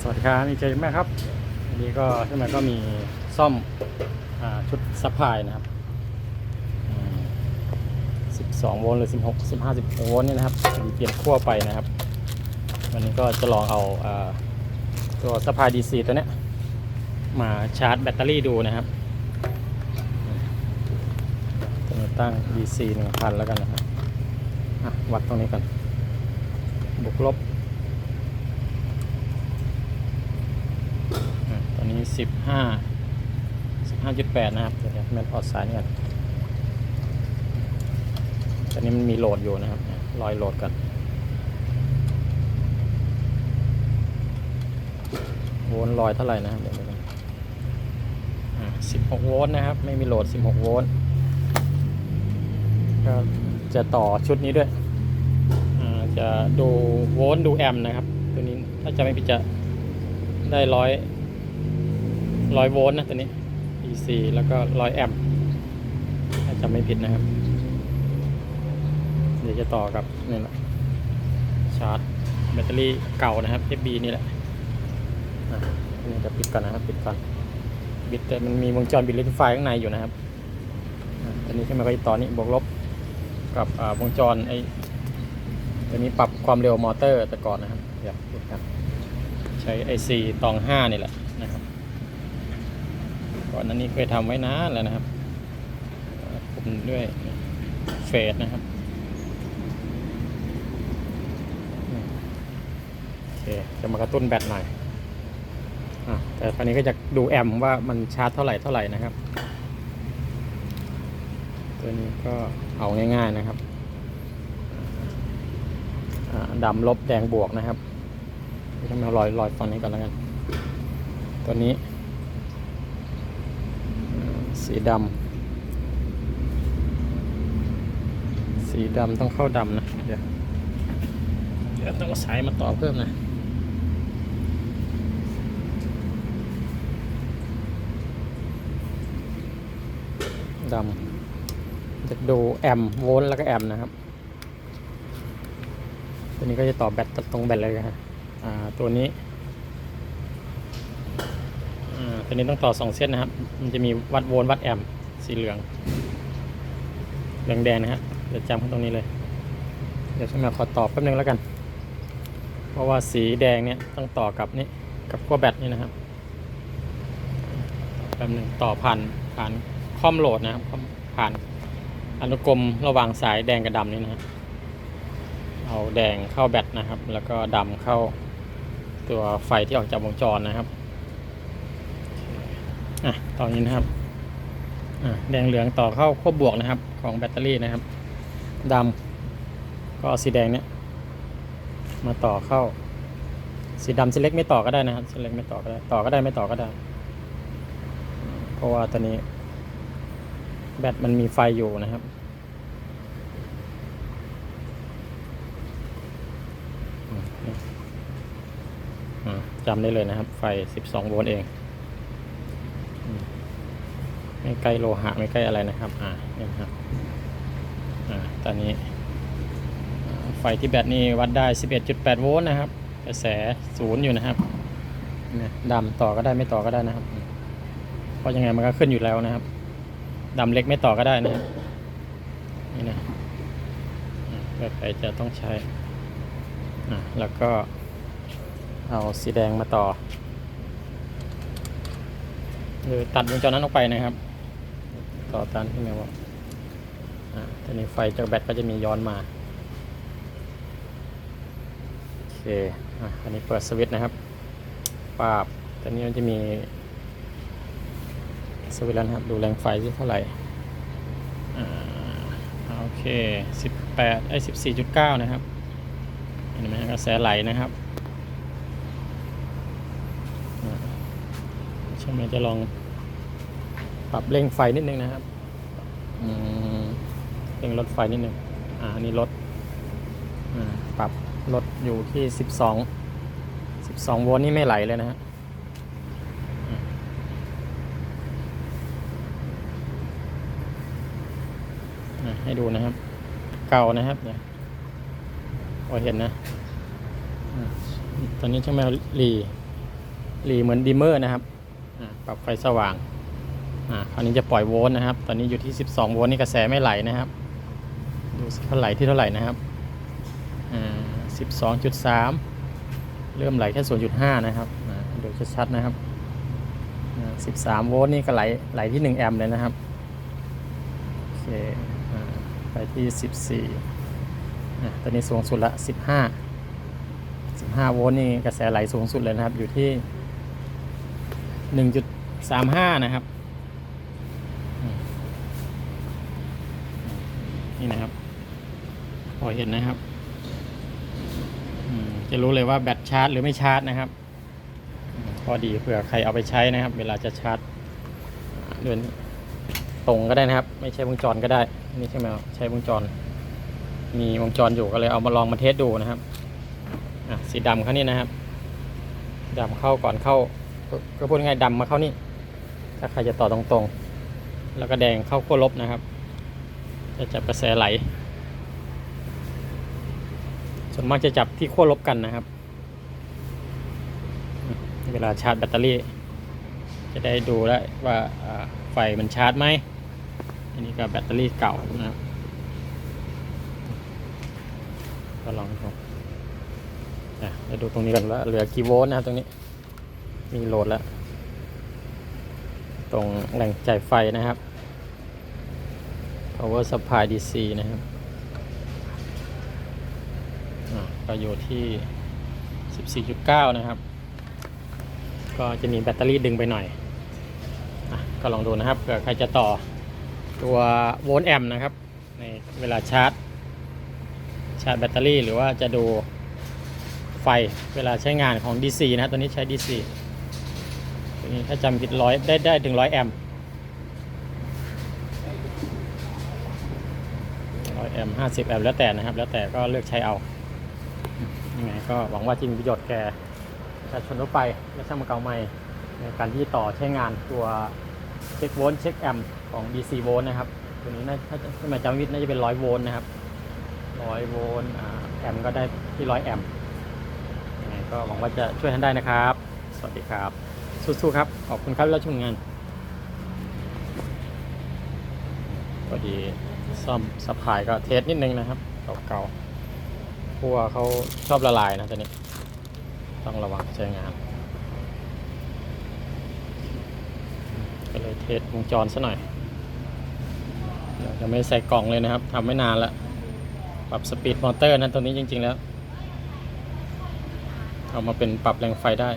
สวัสดีครับมีเจมากครับวันนี้ก็ขึ้นมาก็มีซ่อมอชุดซัพพลายนะครับ 12 โวลต์หรือ 16 15 16โวลต์เนี่ยนะครับมีเปลี่ยนขั้วไปนะครับ วันนี้ก็จะลองเอาอตัวซัพพลาย DC ตัวเนี้ยมาชาร์จแบตเตอรี่ดูนะครับอืมตัวนี้ตั้ง DC 1000 แล้วกันนะครับวัดตรงนี้กันบวกลบ อะตอนนี้ สิบห้าสิบห้าจุดแปดนะครับเดี๋ยวแมนพอดสายนี่ก่อนตอนนี้มันมีโหลดอยู่นะครับเนี่ยรอยโหลดกันโวลต์ลอยเท่าไหร่นะครับเดี๋ยวดูกันสิบหกโวลต์นะครับ ไม่มีโหลดสิบหกโวลต์ก็จะต่อชุดนี้ด้วยอ่าจะดูโวลต์ดูแอมป์นะครับ ตัวนี้ถ้าจะไม่ผิดจะได้ร้อย ร้อยโวลต์นะตัวนี้ DC แล้วก็ร้อยแอมป์ถ้าจำไม่ผิดนะครับ เดี๋ยวจะต่อกับนี่แหละชาร์จแบตเตอรี่เก่านะครับ FB นี่แหละนี่จะปิดก่อนนะครับปิดก่อนบิดแต่มันมีวงจรบิดเลนไฟข้างในอยู่นะครับอะตัวนี้ขึ้นมาก็ต่อนี่บวกลบกับวงจรไอ้ตัวนี้ปรับความเร็วมอเตอร์แต่ก่อนนะครับเดี๋ยวปิดกันใช้ IC ตอง 5 นี่แหละ ก่อนหนั้นนี้เคยทำไว้นานแล้วนะครับคุมด้วยเฟสนะครับโอเคจะมากระตุ้นแบตหน่อยอแต่คราวนี้ก็จะดูแอมว่ามันชาร์จเท่าไหร่เท่าไหร่นะครับ ตัวนี้ก็เอาง่ายๆนะครับดำลบแดงบวกนะครับทำไมลอยลอยฝั่งนี้ก่อนแล้วกัน ตัวนี้ สีดำสีดำต้องเข้าดำนะ เดี๋ยว เดี๋ยวต้องสายมาต่อเพิ่มนะดำจะดูแอมโวลต์แล้วก็แอมนะครับ ตัวนี้ก็จะต่อแบตตรงแบตเลยครับอ่าตัวนี้ ตัวนี้ต้องต่อสองเส้นนะครับ มันจะมีวัดโวลต์วัดแอมป์สีเหลือง เหลืองแดงนะฮะเดี๋ยวจำข้างตรงนี้เลย เดี๋ยวฉันมาขอต่อแป๊บนึงแล้วกัน เพราะว่าสีแดงเนี่ยต้องต่อกับนี่กับขั้วแบตนี่นะครับแป๊บนึงต่อผ่านผ่านคอมโหลดนะครับผ่านอนุกรมระหว่างสายแดงกับดำนี่นะครับเอาแดงเข้าแบตนะครับ แล้วก็ดำเข้าตัวไฟที่ออกจากวงจรนะครับ อะตอนนี้นะครับอะแดงเหลืองต่อเข้าขั้วบวกนะครับ ของแบตเตอรี่นะครับดำก็สีแดงเนี้ยมาต่อเข้า สีดำสีเล็กไม่ต่อก็ได้นะครับสีเล็กไม่ต่อก็ได้ต่อก็ได้ไม่ต่อก็ได้ เพราะว่าตอนนี้ แบตมันมีไฟอยู่นะครับจำได้เลยนะครับ ไฟ 12 โวลต์เอง ไม่ใกล้โลหะไม่ใกล้อะไรนะครับ อ่านี่ครับ อ่า ตอนนี้ ไฟที่แบตนี่วัดได้ 11.8 โวลต์นะครับ กระแสศูนย์อยู่นะครับนี่ดำต่อก็ได้ไม่ต่อก็ได้นะครับ เพราะยังไงมันก็ขึ้นอยู่แล้วนะครับ ดำเล็กไม่ต่อก็ได้นะครับ นี่นะแบบใครจะต้องใช้ อ่า แล้วก็เอาสีแดงมาต่อหรือตัดวงจรนั้นออกไปนะครับ ต่อตามที่แม่บอกอ่าทีนี้ไฟจากแบตก็จะมีย้อนมาโอเคอะอันนี้เปิดสวิตช์นะครับปาบตอนนี้มันจะมีสวิตช์แล้วนะครับ ดูแรงไฟที่เท่าไหร่อ่าโอเคสิบแปดไอ้สิบสี่จุดเก้านะครับเห็นไหมฮะกระแสไหลนะครับอ่าช่างแม่จะลอง ปรับเร่งไฟนิดนึงนะครับอืมเร่งลดไฟนิดนึงอ่าอันนี้ลดอ่าปรับลดอยู่ที่สิบสองสิบสองโวลต์นี่ไม่ไหลเลยนะฮะอ่าอ่าให้ดูนะครับ เก่านะครับเนี่ยพอเห็นนะอ่าตอนนี้ช่างแมวรีหลีเหมือนดิมเมอร์นะครับอ่าปรับไฟสว่าง อ่าคราวนี้จะปล่อยโวลต์นะครับ ตอนนี้อยู่ที่ 12 โวลต์นี่กระแสไม่ไหลนะครับ ดูสิเขาไหลที่เท่าไหร่นะครับอ่า12.3 เริ่มไหลแค่ 0.5 นะครับดูชัดๆนะครับอ่า13 โวลต์นี่ก็ไหลไหลที่ 1 แอมป์เลยนะครับโอเคอ่าไปที่ 14อ่ตอนนี้สูงสุดละ 15 15 โวลต์นี่กระแสไหลสูงสุดเลยนะครับ อยู่ที่ 1.35 นะครับอืม นี่นะครับพอเห็นนะครับจะรู้เลยว่าแบตชาร์จหรือไม่ชาร์จนะครับพอดีเผื่อใครเอาไปใช้นะครับ เวลาจะชาร์จเดินตรงก็ได้นะครับ ไม่ใช่วงจรก็ได้ นี่ใช่ไหมครับใช้วงจร มีวงจรอยู่ก็เลยเอามาลองมาเทสดูนะครับสีดำเขานี่นะครับดำเข้าก่อนเข้า ก็พูดง่ายดำมาเข้านี่ ถ้าใครจะต่อตรงๆ แล้วก็แดงเข้าขั้วลบนะครับ จะจับกระแสไหล ส่วนมากจะจับที่ขั้วลบกันนะครับ เวลาชาร์จแบตเตอรี่ จะได้ดูแล้วว่าไฟมันชาร์จไหม อันนี้ก็แบตเตอรี่เก่านะครับก็ลองดูอะเดี๋ยวดูตรงนี้กันว่าเหลือกี่โวลต์นะครับตรงนี้ มีโหลดแล้ว ตรงแหล่งจ่ายไฟนะครับ power supply DC นะครับอะก็อยู่ที่ 14.9 นะครับ ก็จะมีแบตเตอรี่ดึงไปหน่อยอก็ลองดูนะครับเผื่อใครจะต่อตัวโวลต์แอมป์นะครับ ในเวลาชาร์จ ชาร์จแบตเตอรี่หรือว่าจะดูไฟเวลาใช้งานของ DC นะครับตัวนี้ใช้ DC ตัวนี้ถ้าจำผิดร้อยได้ได้ถึงร้อยแอมป์ร้อย แอมป์ห้าสิบแอมป์แล้วแต่นะครับ แล้วแต่ก็เลือกใช้เอายังไงก็หวังว่าจะมีประโยชน์แก่ประชาชนทั่วไปและช่างมาเก่าใหม่ในการที่ต่อใช้งานตัวเช็คโวลต์เช็คแอมป์ของ DC โวลต์นะครับ ตัวนี้น่าถ้าถ้ามาจำวิทย์น่าจะเป็นร้อยโวลต์นะครับร้อยโวลต์แอมป์ก็ได้ที่ร้อยแอมป์ยังไงก็หวังว่าจะช่วยท่านได้นะครับ สวัสดีครับ สู้ๆครับ ขอบคุณครับที่รับชมงานพอดี ซ่อมสะพายก็เทสนิดนึงนะครับ เก่าๆพัวเขาชอบละลายนะตัวนี้ ต้องระวังใช้งาน ก็เลยเทสวงจรซะหน่อยเดี๋ยวจะไม่ใส่กล่องเลยนะครับทำไม่นานละปรับสปีดมอเตอร์นะตัวนี้จริง ๆ แล้ว เอามาเป็นปรับแรงไฟได้